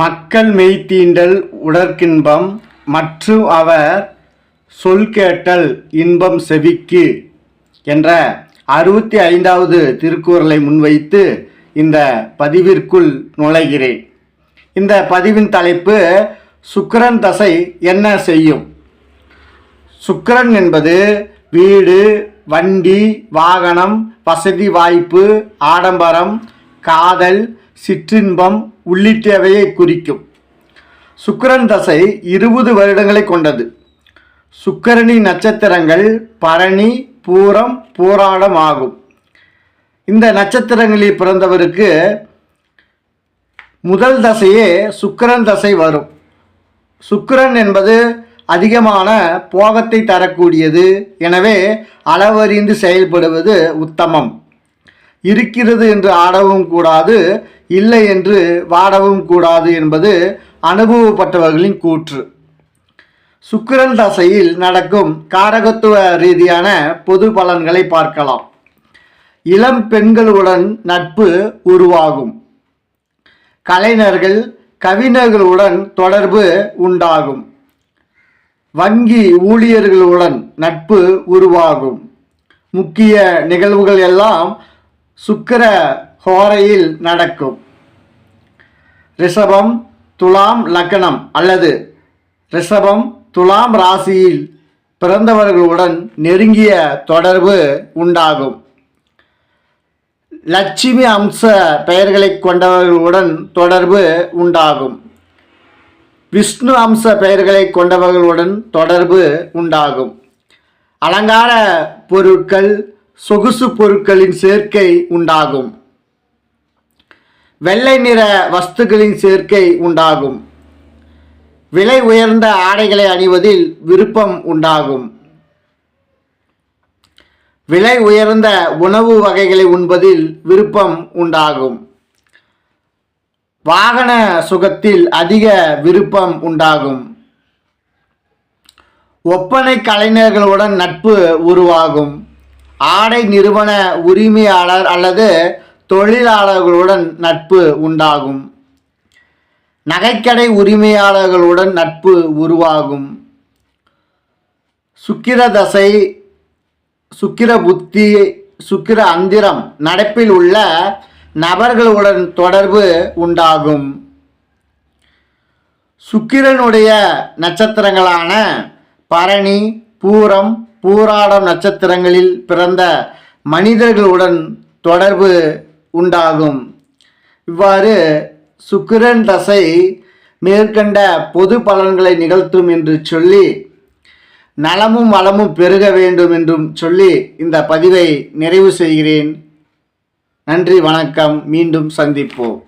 மக்கள் மெய்த்தீண்டல் உடற்கின்பம் மற்றும் அவர் சொல் கேட்டல் இன்பம் செவிக்கு என்ற அறுபத்தி ஐந்தாவது திருக்குறளை முன்வைத்து இந்த பதிவிற்குள் நுழைகிறேன். இந்த பதிவின் தலைப்பு சுக்கரன் தசை என்ன செய்யும்? சுக்கரன் என்பது வீடு வண்டி வாகனம் வசதி வாய்ப்பு ஆடம்பரம் காதல் சிற்றின்பம் உள்ளிட்டவையை குறிக்கும். சுக்கரன் தசை இருபது வருடங்களை கொண்டது. சுக்கரணி நட்சத்திரங்கள் பரணி பூரம் பூராடம் ஆகும். இந்த நட்சத்திரங்களில் பிறந்தவருக்கு முதல் தசையே சுக்கரன் தசை வரும். சுக்கிரன் என்பது அதிகமான போகத்தை தரக்கூடியது. எனவே அளவறிந்து செயல்படுவது உத்தமம். இருக்கிறது என்று ஆடவும் கூடாது இல்லை என்று வாடவும் கூடாது என்பது அனுபவப்பட்டவர்களின் கூற்று. சுக்கிரன் தசையில் நடக்கும் காரகத்துவ ரீதியான பொது பலன்களை பார்க்கலாம். இளம் பெண்களுடன் நட்பு உருவாகும். கலைஞர்கள் கவிஞர்களுடன் தொடர்பு உண்டாகும். வங்கி ஊழியர்களுடன் நட்பு உருவாகும். முக்கிய நிகழ்வுகள் எல்லாம் சுக்கர ஹோரையில் நடக்கும். ரிஷபம் துலாம் லக்னம் அல்லது ரிஷபம் துலாம் ராசியில் பிறந்தவர்களுடன் நெருங்கிய தொடர்பு உண்டாகும். லட்சுமி அம்ச பெயர்களை கொண்டவர்களுடன் தொடர்பு உண்டாகும். விஷ்ணு அம்ச பெயர்களை கொண்டவர்களுடன் தொடர்பு உண்டாகும். அலங்கார பொருட்கள் சொகுசு பொருட்களின் சேர்க்கை உண்டாகும். வெள்ளை நிற வஸ்துக்களின் சேர்க்கை உண்டாகும். விலை உயர்ந்த ஆடைகளை அணிவதில் விருப்பம் உண்டாகும். விலை உயர்ந்த உணவு வகைகளை உண்பதில் விருப்பம் உண்டாகும். வாகன சுகத்தில் அதிக விருப்பம் உண்டாகும். ஒப்பனை கலைஞர்களுடன் நட்பு உருவாகும். ஆடை நிறுவன உரிமையாளர் அல்லது தொழிலாளர்களுடன் நட்பு உண்டாகும். நகைக்கடை உரிமையாளர்களுடன் நட்பு உருவாகும். சுக்கிர தசை சுக்கிர புத்தி சுக்கிர அந்திரம் நடப்பில் உள்ள நபர்களுடன் தொடர்பு உண்டாகும். சுக்கிரனுடைய நட்சத்திரங்களான பரணி பூரம் பூராடம் நட்சத்திரங்களில் பிறந்த மனிதர்களுடன் தொடர்பு உண்டாகும். இவ்வாறு சுக்கிரன் தசை மேற்கண்ட பொது பலன்களை நிகழ்த்தும் என்று சொல்லி நலமும் வளமும் பெருக வேண்டும் என்றும் சொல்லி இந்த பதிவை நிறைவு செய்கிறேன். நன்றி வணக்கம். மீண்டும் சந்திப்போம்.